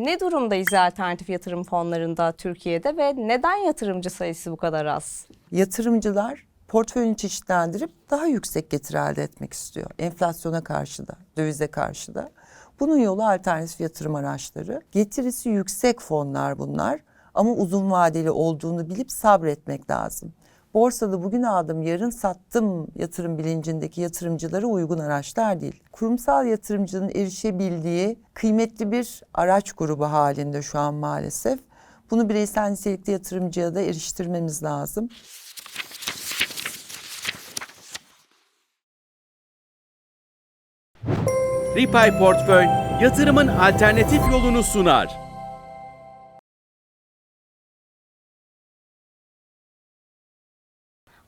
Ne durumdayız alternatif yatırım fonlarında Türkiye'de ve neden yatırımcı sayısı bu kadar az? Yatırımcılar portföyünü çeşitlendirip daha yüksek getiri elde etmek istiyor. Enflasyona karşı da, dövize karşı da. Bunun yolu alternatif yatırım araçları. Getirisi yüksek fonlar bunlar ama uzun vadeli olduğunu bilip sabretmek lazım. Borsada bugün aldım, yarın sattım yatırım bilincindeki yatırımcılara uygun araçlar değil. Kurumsal yatırımcının erişebildiği kıymetli bir araç grubu halinde şu an maalesef. Bunu bireysel nitelikli yatırımcıya da eriştirmemiz lazım. Ripay Portföy yatırımın alternatif yolunu sunar.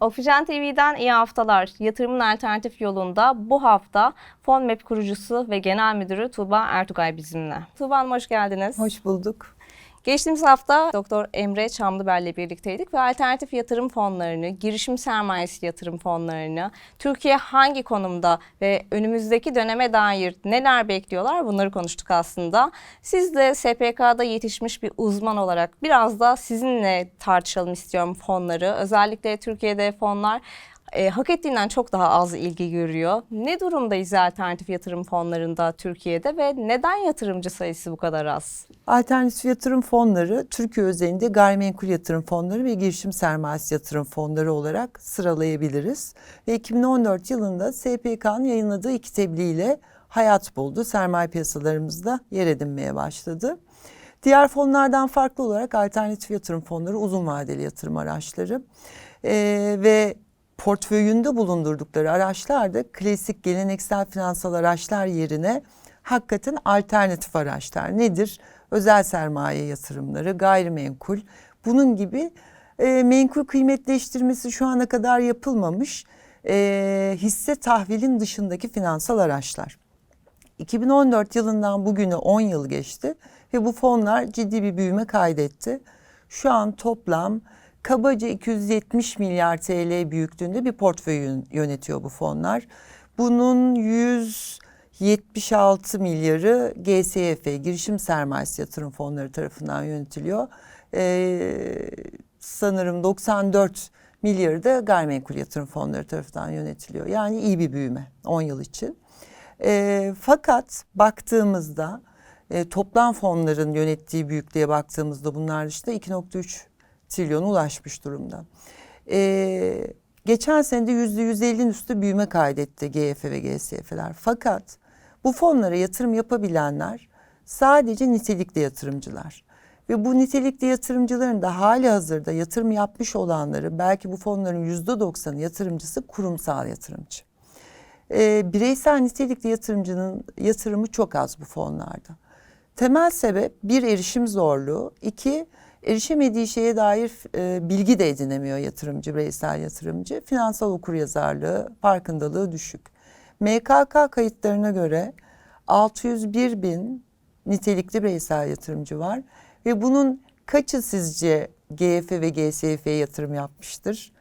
Oksijen TV'den iyi haftalar. Yatırımın alternatif yolunda bu hafta FonMap kurucusu ve genel müdürü Tuğba Ertugay bizimle. Tuğba Hanım hoş geldiniz. Hoş bulduk. Geçtiğimiz hafta Doktor Emre Çamlıbel'le birlikteydik ve alternatif yatırım fonlarını, girişim sermayesi yatırım fonlarını, Türkiye hangi konumda ve önümüzdeki döneme dair neler bekliyorlar bunları konuştuk aslında. Siz de SPK'da yetişmiş bir uzman olarak biraz da sizinle tartışalım istiyorum fonları. Özellikle Türkiye'de fonlar e, hak ettiğinden çok daha az ilgi görüyor. Ne durumdayız alternatif yatırım fonlarında Türkiye'de ve neden yatırımcı sayısı bu kadar az? Alternatif yatırım fonları Türkiye özelinde gayrimenkul yatırım fonları ve girişim sermayesi yatırım fonları olarak sıralayabiliriz. Ve 2014 yılında SPK'nın yayınladığı iki tebliğiyle hayat buldu. Sermaye piyasalarımızda yer edinmeye başladı. Diğer fonlardan farklı olarak alternatif yatırım fonları uzun vadeli yatırım araçları Ee, ve portföyünde bulundurdukları araçlar da klasik geleneksel finansal araçlar yerine hakikaten alternatif araçlar. Nedir? Özel sermaye yatırımları, gayrimenkul, bunun gibi e, menkul kıymetleştirmesi şu ana kadar yapılmamış e, hisse tahvilin dışındaki finansal araçlar. 2014 yılından bugüne 10 yıl geçti ve bu fonlar ciddi bir büyüme kaydetti. Şu an toplam kabaca 270 milyar TL büyüklüğünde bir portföy yönetiyor bu fonlar. Bunun 176 milyarı GSYF, girişim sermayesi yatırım fonları tarafından yönetiliyor. Ee, sanırım 94 milyarı da gayrimenkul yatırım fonları tarafından yönetiliyor. Yani iyi bir büyüme 10 yıl için. E, fakat baktığımızda e, toplam fonların yönettiği büyüklüğe baktığımızda bunlar işte 2.3 trilyona ulaşmış durumda. E, geçen sene de yüzde 150'nin üstü büyüme kaydetti GF ve GSF'ler. Fakat bu fonlara yatırım yapabilenler sadece nitelikli yatırımcılar. Ve bu nitelikli yatırımcıların da hali hazırda yatırım yapmış olanları belki bu fonların yüzde doksanı yatırımcısı kurumsal yatırımcı. E, bireysel nitelikli yatırımcının yatırımı çok az bu fonlarda. Temel sebep bir erişim zorluğu, iki erişemediği şeye dair e, bilgi de edinemiyor yatırımcı, bireysel yatırımcı. Finansal okuryazarlığı, farkındalığı düşük. MKK kayıtlarına göre 601 bin nitelikli bireysel yatırımcı var ve bunun kaçı sizce GF ve GSF'ye yatırım yapmıştır?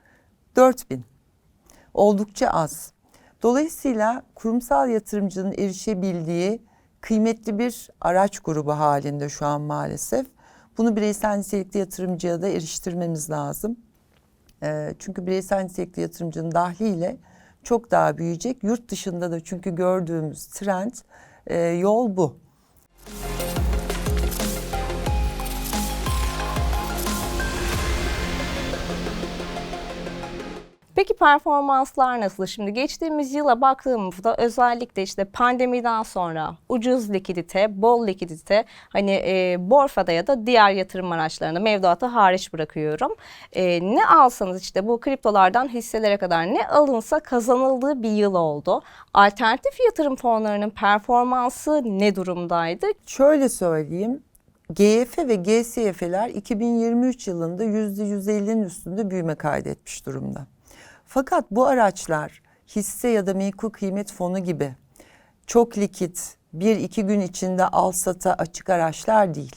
4 bin. Oldukça az. Dolayısıyla kurumsal yatırımcının erişebildiği kıymetli bir araç grubu halinde şu an maalesef. Bunu bireysel nitelikli yatırımcıya da eriştirmemiz lazım. E, çünkü bireysel nitelikli yatırımcının dahliyle çok daha büyüyecek. Yurt dışında da çünkü gördüğümüz trend e, yol bu. Peki performanslar nasıl? Şimdi geçtiğimiz yıla baktığımızda özellikle işte pandemiden sonra ucuz likidite, bol likidite hani e, borsada ya da diğer yatırım araçlarında mevduatı hariç bırakıyorum. E, ne alsanız işte bu kriptolardan hisselere kadar ne alınsa kazanıldığı bir yıl oldu. Alternatif yatırım fonlarının performansı ne durumdaydı? Şöyle söyleyeyim. GF ve GSYF'ler 2023 yılında %150'nin üstünde büyüme kaydetmiş durumda. Fakat bu araçlar hisse ya da menkul kıymet fonu gibi çok likit, bir iki gün içinde al sata açık araçlar değil.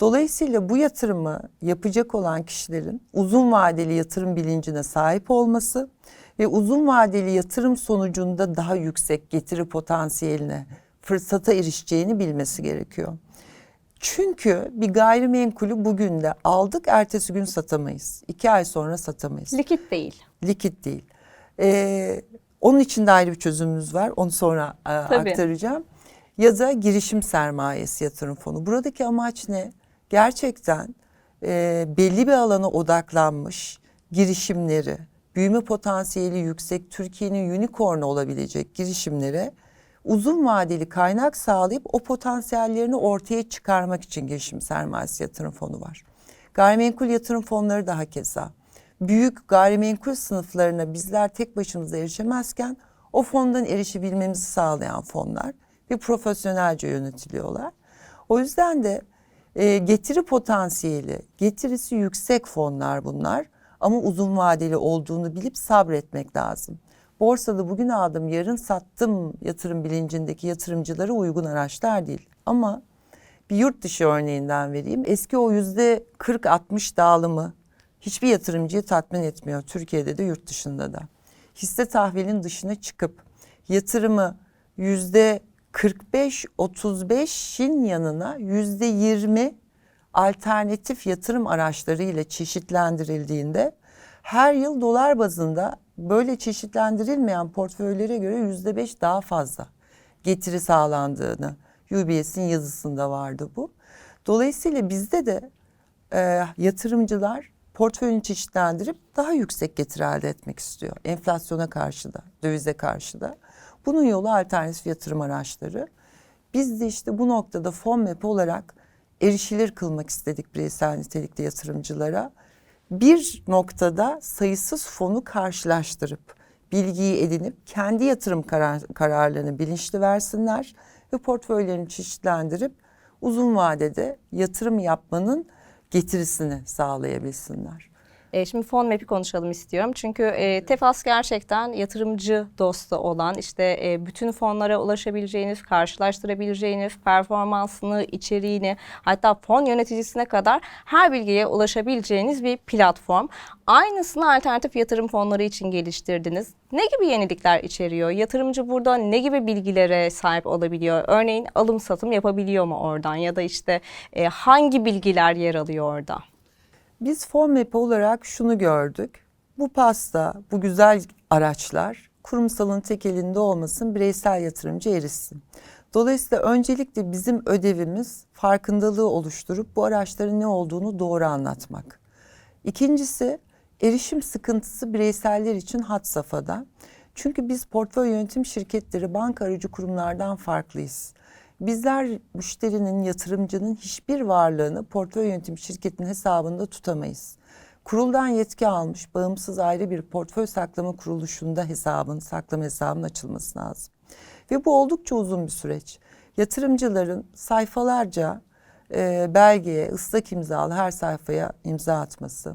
Dolayısıyla bu yatırımı yapacak olan kişilerin uzun vadeli yatırım bilincine sahip olması ve uzun vadeli yatırım sonucunda daha yüksek getiri potansiyeline, fırsata erişeceğini bilmesi gerekiyor. Çünkü bir gayrimenkulü bugün de aldık ertesi gün satamayız. İki ay sonra satamayız. Likit değil. Likit değil. Ee, onun için de ayrı bir çözümümüz var. Onu sonra e, Tabii. aktaracağım. Ya da girişim sermayesi yatırım fonu. Buradaki amaç ne? Gerçekten e, belli bir alana odaklanmış girişimleri, büyüme potansiyeli yüksek, Türkiye'nin unicorn olabilecek girişimlere uzun vadeli kaynak sağlayıp o potansiyellerini ortaya çıkarmak için girişim sermayesi yatırım fonu var. Gayrimenkul yatırım fonları da hakeza. Büyük gayrimenkul sınıflarına bizler tek başımıza erişemezken o fondan erişebilmemizi sağlayan fonlar ve profesyonelce yönetiliyorlar. O yüzden de e, getiri potansiyeli, getirisi yüksek fonlar bunlar ama uzun vadeli olduğunu bilip sabretmek lazım. Borsada bugün aldım, yarın sattım yatırım bilincindeki yatırımcılara uygun araçlar değil. Ama bir yurt dışı örneğinden vereyim. Eski o yüzde 40-60 dağılımı hiçbir yatırımcıyı tatmin etmiyor. Türkiye'de de yurt dışında da. Hisse tahvilin dışına çıkıp yatırımı yüzde 45-35'in yanına yüzde 20 alternatif yatırım araçları ile çeşitlendirildiğinde her yıl dolar bazında böyle çeşitlendirilmeyen portföylere göre yüzde beş daha fazla getiri sağlandığını UBS'in yazısında vardı bu. Dolayısıyla bizde de e, yatırımcılar portföyünü çeşitlendirip daha yüksek getiri elde etmek istiyor. Enflasyona karşı da, dövize karşı da. Bunun yolu alternatif yatırım araçları. Biz de işte bu noktada FONMAP olarak erişilir kılmak istedik bireysel nitelikli yatırımcılara. Bir noktada sayısız fonu karşılaştırıp bilgiyi edinip kendi yatırım karar, kararlarını bilinçli versinler ve portföylerini çeşitlendirip uzun vadede yatırım yapmanın getirisini sağlayabilsinler. E, şimdi fon map'i konuşalım istiyorum. Çünkü e, Tefas gerçekten yatırımcı dostu olan işte e, bütün fonlara ulaşabileceğiniz, karşılaştırabileceğiniz, performansını, içeriğini hatta fon yöneticisine kadar her bilgiye ulaşabileceğiniz bir platform. Aynısını alternatif yatırım fonları için geliştirdiniz. Ne gibi yenilikler içeriyor? Yatırımcı burada ne gibi bilgilere sahip olabiliyor? Örneğin alım satım yapabiliyor mu oradan ya da işte e, hangi bilgiler yer alıyor orada? Biz FONMAP olarak şunu gördük. Bu pasta, bu güzel araçlar kurumsalın tek elinde olmasın, bireysel yatırımcı erişsin. Dolayısıyla öncelikle bizim ödevimiz farkındalığı oluşturup bu araçların ne olduğunu doğru anlatmak. İkincisi erişim sıkıntısı bireyseller için had safhada. Çünkü biz portföy yönetim şirketleri banka aracı kurumlardan farklıyız. Bizler müşterinin, yatırımcının hiçbir varlığını portföy yönetim şirketinin hesabında tutamayız. Kuruldan yetki almış bağımsız ayrı bir portföy saklama kuruluşunda hesabın, saklama hesabının açılması lazım. Ve bu oldukça uzun bir süreç. Yatırımcıların sayfalarca e, belgeye, ıslak imzalı her sayfaya imza atması,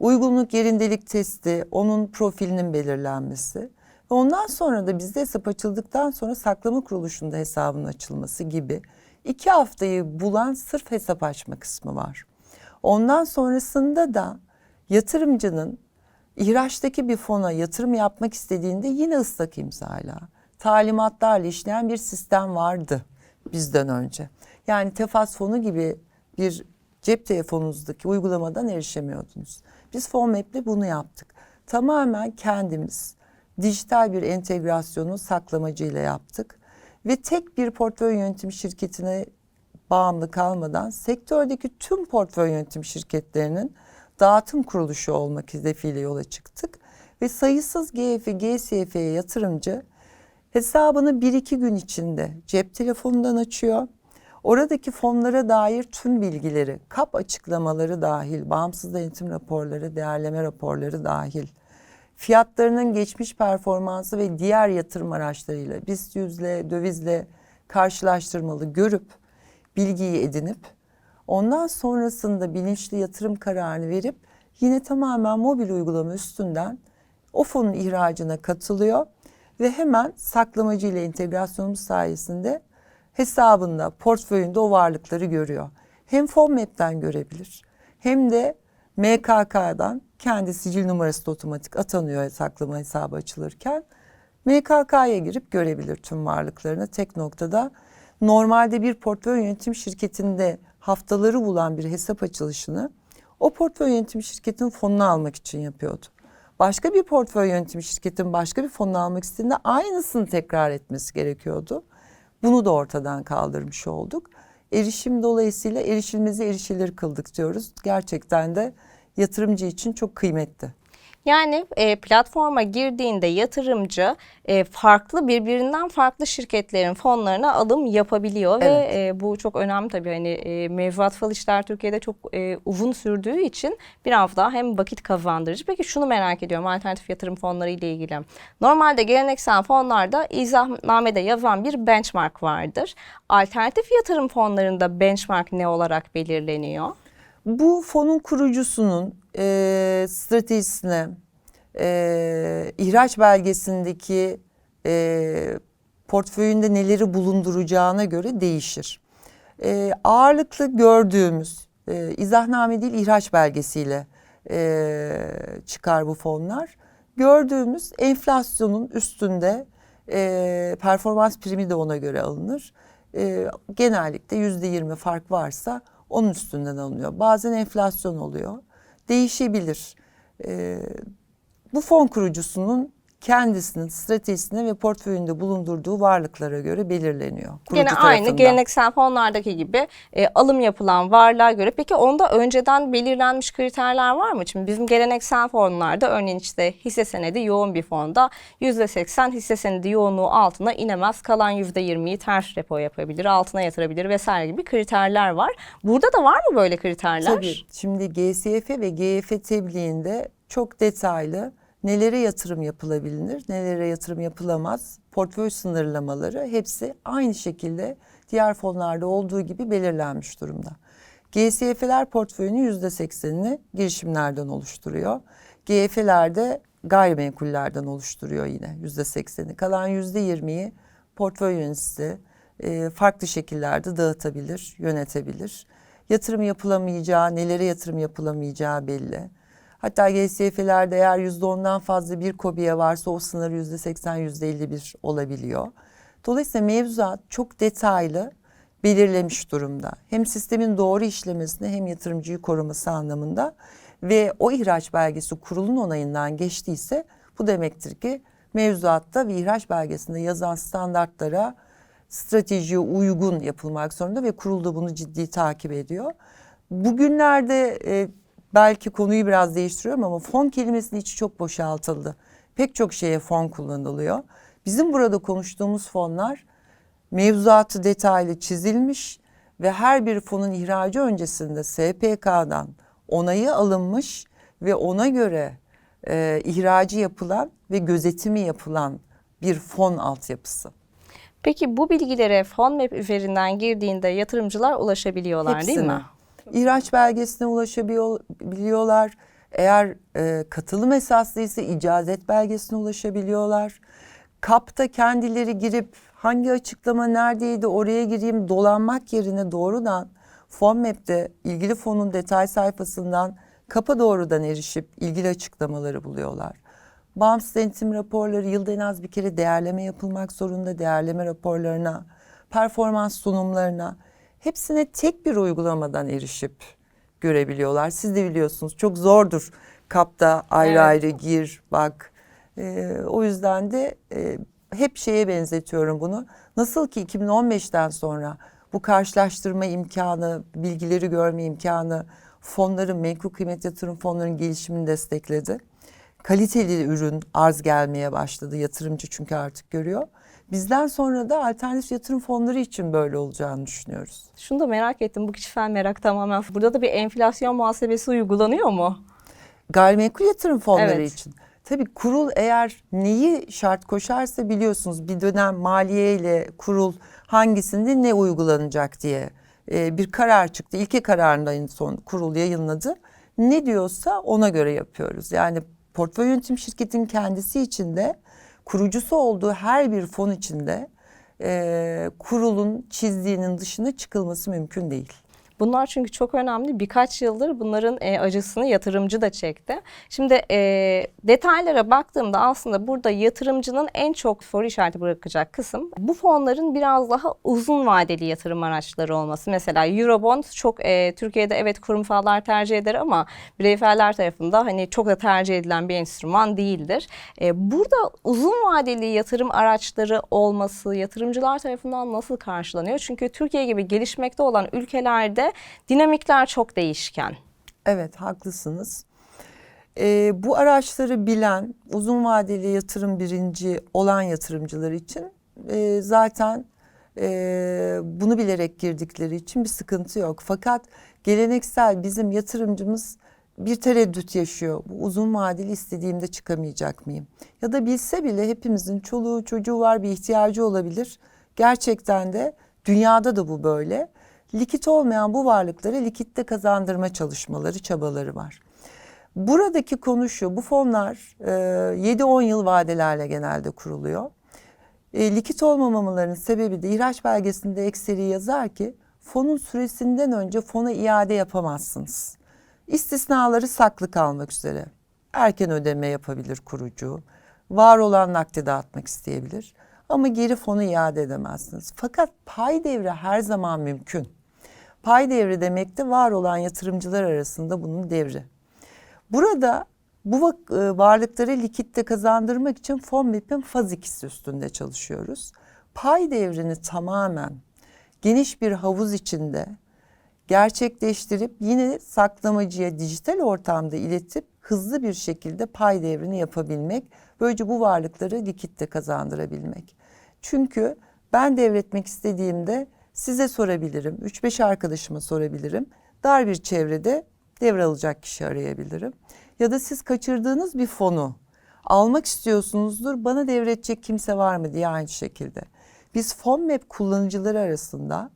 uygunluk yerindelik testi, onun profilinin belirlenmesi ondan sonra da bizde hesap açıldıktan sonra saklama kuruluşunda hesabın açılması gibi iki haftayı bulan sırf hesap açma kısmı var. Ondan sonrasında da yatırımcının ihraçtaki bir fona yatırım yapmak istediğinde yine ıslak imzayla, talimatlarla işleyen bir sistem vardı bizden önce. Yani tefas fonu gibi bir cep telefonunuzdaki uygulamadan erişemiyordunuz. Biz FONMAP'le bunu yaptık. Tamamen kendimiz dijital bir entegrasyonu saklamacıyla yaptık. Ve tek bir portföy yönetim şirketine bağımlı kalmadan sektördeki tüm portföy yönetim şirketlerinin dağıtım kuruluşu olmak hedefiyle yola çıktık. Ve sayısız GF, GSF'ye yatırımcı hesabını bir iki gün içinde cep telefonundan açıyor. Oradaki fonlara dair tüm bilgileri, kap açıklamaları dahil, bağımsız denetim raporları, değerleme raporları dahil, fiyatlarının geçmiş performansı ve diğer yatırım araçlarıyla, BIST 100'le, dövizle karşılaştırmalı görüp, bilgiyi edinip, ondan sonrasında bilinçli yatırım kararını verip, yine tamamen mobil uygulama üstünden o fonun ihracına katılıyor ve hemen saklamacı ile entegrasyonumuz sayesinde hesabında, portföyünde o varlıkları görüyor. Hem FONMAP'ten görebilir hem de MKK'dan kendi sicil numarası da otomatik atanıyor saklama hesabı açılırken. MKK'ya girip görebilir tüm varlıklarını tek noktada. Normalde bir portföy yönetim şirketinde haftaları bulan bir hesap açılışını o portföy yönetim şirketinin fonunu almak için yapıyordu. Başka bir portföy yönetim şirketinin başka bir fonunu almak istediğinde aynısını tekrar etmesi gerekiyordu. Bunu da ortadan kaldırmış olduk. Erişim dolayısıyla erişilmezi erişilir kıldık diyoruz. Gerçekten de yatırımcı için çok kıymetli. Yani e, platforma girdiğinde yatırımcı e, farklı birbirinden farklı şirketlerin fonlarına alım yapabiliyor Evet. ve e, bu çok önemli tabii hani e, mevzuat fal işler Türkiye'de çok e, uzun sürdüğü için biraz daha hem vakit kazandırıcı. Peki şunu merak ediyorum alternatif yatırım fonları ile ilgili. Normalde geleneksel fonlarda izahnamede yazan bir benchmark vardır. Alternatif yatırım fonlarında benchmark ne olarak belirleniyor? Bu fonun kurucusunun e, stratejisine, e, ihraç belgesindeki e, portföyünde neleri bulunduracağına göre değişir. E, ağırlıklı gördüğümüz e, izahname değil ihraç belgesiyle e, çıkar bu fonlar. Gördüğümüz enflasyonun üstünde e, performans primi de ona göre alınır. E, genellikle yüzde yirmi fark varsa onun üstünden alınıyor. Bazen enflasyon oluyor. Değişebilir. E, bu fon kurucusunun kendisinin stratejisine ve portföyünde bulundurduğu varlıklara göre belirleniyor. Kurucu Gene aynı tarafından. geleneksel fonlardaki gibi e, alım yapılan varlığa göre. Peki onda önceden belirlenmiş kriterler var mı? Şimdi bizim geleneksel fonlarda örneğin işte hisse senedi yoğun bir fonda %80 hisse senedi yoğunluğu altına inemez. Kalan %20'yi ters repo yapabilir, altına yatırabilir vesaire gibi kriterler var. Burada da var mı böyle kriterler? Tabii. Şimdi GSF ve GF tebliğinde çok detaylı nelere yatırım yapılabilir, nelere yatırım yapılamaz, portföy sınırlamaları hepsi aynı şekilde diğer fonlarda olduğu gibi belirlenmiş durumda. GSF'ler portföyünün yüzde seksenini girişimlerden oluşturuyor. GF'ler de gayrimenkullerden oluşturuyor yine yüzde sekseni. Kalan yüzde yirmiyi portföy yöneticisi e, farklı şekillerde dağıtabilir, yönetebilir. Yatırım yapılamayacağı, nelere yatırım yapılamayacağı belli. Hatta GSF'lerde eğer yüzde ondan fazla bir kobiye varsa o sınır yüzde seksen, yüzde elli bir olabiliyor. Dolayısıyla mevzuat çok detaylı belirlemiş durumda. Hem sistemin doğru işlemesini hem yatırımcıyı koruması anlamında ve o ihraç belgesi kurulun onayından geçtiyse bu demektir ki mevzuatta ve ihraç belgesinde yazan standartlara stratejiye uygun yapılmak zorunda ve kurul da bunu ciddi takip ediyor. Bugünlerde e, belki konuyu biraz değiştiriyorum ama fon kelimesinin içi çok boşaltıldı. Pek çok şeye fon kullanılıyor. Bizim burada konuştuğumuz fonlar mevzuatı detaylı çizilmiş ve her bir fonun ihracı öncesinde SPK'dan onayı alınmış ve ona göre e, ihracı yapılan ve gözetimi yapılan bir fon altyapısı. Peki bu bilgilere fon map üzerinden girdiğinde yatırımcılar ulaşabiliyorlar değil mi? İhraç belgesine ulaşabiliyorlar. Eğer e, katılım esaslıysa icazet belgesine ulaşabiliyorlar. KAP'ta kendileri girip hangi açıklama neredeydi oraya gireyim dolanmak yerine doğrudan FONMAP'te ilgili fonun detay sayfasından KAP'a doğrudan erişip ilgili açıklamaları buluyorlar. Bağımsız denetim raporları yılda en az bir kere değerleme yapılmak zorunda. Değerleme raporlarına, performans sunumlarına hepsine tek bir uygulamadan erişip görebiliyorlar. Siz de biliyorsunuz çok zordur kapta ayrı Evet. ayrı gir bak. Ee, o yüzden de e, hep şeye benzetiyorum bunu. Nasıl ki 2015'ten sonra bu karşılaştırma imkanı, bilgileri görme imkanı fonların, menkul kıymet yatırım fonlarının gelişimini destekledi. Kaliteli ürün arz gelmeye başladı yatırımcı çünkü artık görüyor. Bizden sonra da alternatif yatırım fonları için böyle olacağını düşünüyoruz. Şunu da merak ettim bu kişisel merak tamamen. Burada da bir enflasyon muhasebesi uygulanıyor mu? Gayrimenkul yatırım fonları Evet. için. Tabii kurul eğer neyi şart koşarsa biliyorsunuz bir dönem maliye ile kurul hangisinde ne uygulanacak diye e, bir karar çıktı. İlke kararında en son kurul yayınladı. Ne diyorsa ona göre yapıyoruz. Yani portföy yönetim şirketin kendisi içinde kurucusu olduğu her bir fon içinde e, kurulun çizdiğinin dışına çıkılması mümkün değil. Bunlar çünkü çok önemli. Birkaç yıldır bunların e, acısını yatırımcı da çekti. Şimdi e, detaylara baktığımda aslında burada yatırımcının en çok soru işareti bırakacak kısım bu fonların biraz daha uzun vadeli yatırım araçları olması. Mesela Eurobond çok e, Türkiye'de evet kurumsallar tercih eder ama bireyfeller tarafında hani çok da tercih edilen bir enstrüman değildir. E, burada uzun vadeli yatırım araçları olması yatırımcılar tarafından nasıl karşılanıyor? Çünkü Türkiye gibi gelişmekte olan ülkelerde dinamikler çok değişken. Evet haklısınız. Ee, bu araçları bilen uzun vadeli yatırım birinci olan yatırımcılar için e, zaten e, bunu bilerek girdikleri için bir sıkıntı yok. Fakat geleneksel bizim yatırımcımız bir tereddüt yaşıyor. Bu uzun vadeli istediğimde çıkamayacak mıyım? Ya da bilse bile hepimizin çoluğu çocuğu var bir ihtiyacı olabilir. Gerçekten de dünyada da bu böyle. Likit olmayan bu varlıkları likitte kazandırma çalışmaları, çabaları var. Buradaki konu şu, bu fonlar e, 7-10 yıl vadelerle genelde kuruluyor. E, likit olmamamalarının sebebi de ihraç belgesinde ekseri yazar ki fonun süresinden önce fona iade yapamazsınız. İstisnaları saklı kalmak üzere. Erken ödeme yapabilir kurucu, var olan nakde dağıtmak isteyebilir ama geri fonu iade edemezsiniz. Fakat pay devri her zaman mümkün. Pay devri demek de var olan yatırımcılar arasında bunun devri. Burada bu e, varlıkları likitte kazandırmak için FONMEP'in faz ikisi üstünde çalışıyoruz. Pay devrini tamamen geniş bir havuz içinde gerçekleştirip yine saklamacıya dijital ortamda iletip hızlı bir şekilde pay devrini yapabilmek. Böylece bu varlıkları likitte kazandırabilmek. Çünkü ben devretmek istediğimde size sorabilirim, 3-5 arkadaşıma sorabilirim. Dar bir çevrede devralacak kişi arayabilirim. Ya da siz kaçırdığınız bir fonu almak istiyorsunuzdur. Bana devredecek kimse var mı diye aynı şekilde. Biz FONMAP kullanıcıları arasında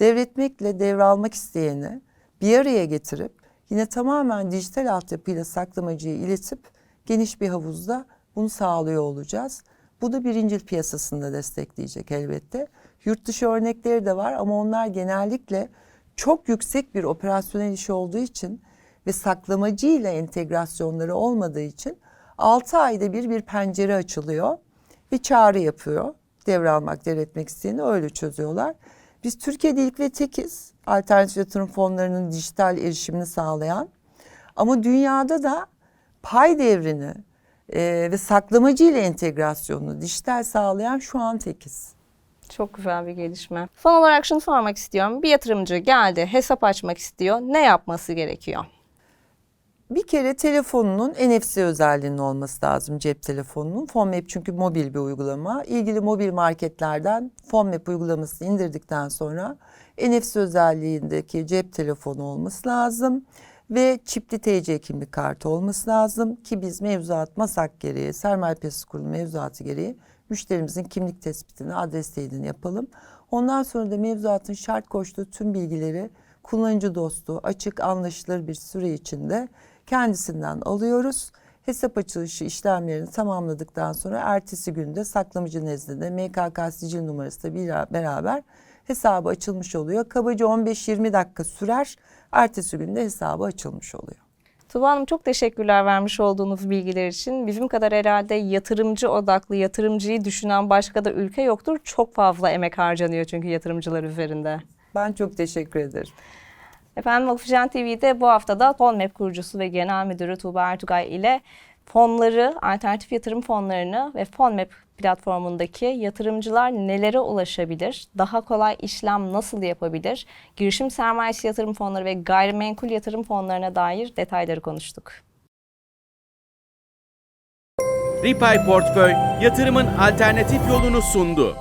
devretmekle devralmak isteyeni bir araya getirip yine tamamen dijital altyapıyla saklamacıyı iletip geniş bir havuzda bunu sağlıyor olacağız. Bu da birincil piyasasında destekleyecek elbette. Yurt dışı örnekleri de var ama onlar genellikle çok yüksek bir operasyonel iş olduğu için ve saklamacı ile entegrasyonları olmadığı için 6 ayda bir bir pencere açılıyor ve çağrı yapıyor. Devralmak, devretmek isteyeni öyle çözüyorlar. Biz Türkiye'de ilk ve tekiz alternatif yatırım fonlarının dijital erişimini sağlayan ama dünyada da pay devrini e, ve saklamacı ile entegrasyonunu dijital sağlayan şu an tekiz. Çok güzel bir gelişme. Son olarak şunu sormak istiyorum. Bir yatırımcı geldi, hesap açmak istiyor. Ne yapması gerekiyor? Bir kere telefonunun NFC özelliğinin olması lazım cep telefonunun. PhoneMap çünkü mobil bir uygulama. İlgili mobil marketlerden PhoneMap uygulamasını indirdikten sonra NFC özelliğindeki cep telefonu olması lazım. Ve çipli TC kimlik kartı olması lazım ki biz mevzuat masak gereği, sermaye piyasası kurulu mevzuatı gereği müşterimizin kimlik tespitini, adres teyidini yapalım. Ondan sonra da mevzuatın şart koştuğu tüm bilgileri kullanıcı dostu, açık, anlaşılır bir süre içinde kendisinden alıyoruz. Hesap açılışı işlemlerini tamamladıktan sonra ertesi günde saklamacı nezdinde MKK sicil numarası bir- beraber hesabı açılmış oluyor. Kabaca 15-20 dakika sürer. Ertesi günde hesabı açılmış oluyor. Tuba Hanım çok teşekkürler vermiş olduğunuz bilgiler için. Bizim kadar herhalde yatırımcı odaklı, yatırımcıyı düşünen başka da ülke yoktur. Çok fazla emek harcanıyor çünkü yatırımcılar üzerinde. Ben çok teşekkür ederim. Efendim Oksijen TV'de bu haftada FonMap kurucusu ve genel müdürü Tuğba Ertugay ile fonları, alternatif yatırım fonlarını ve FonMap platformundaki yatırımcılar nelere ulaşabilir? Daha kolay işlem nasıl yapabilir? Girişim sermayesi yatırım fonları ve gayrimenkul yatırım fonlarına dair detayları konuştuk. Ripay Portföy yatırımın alternatif yolunu sundu.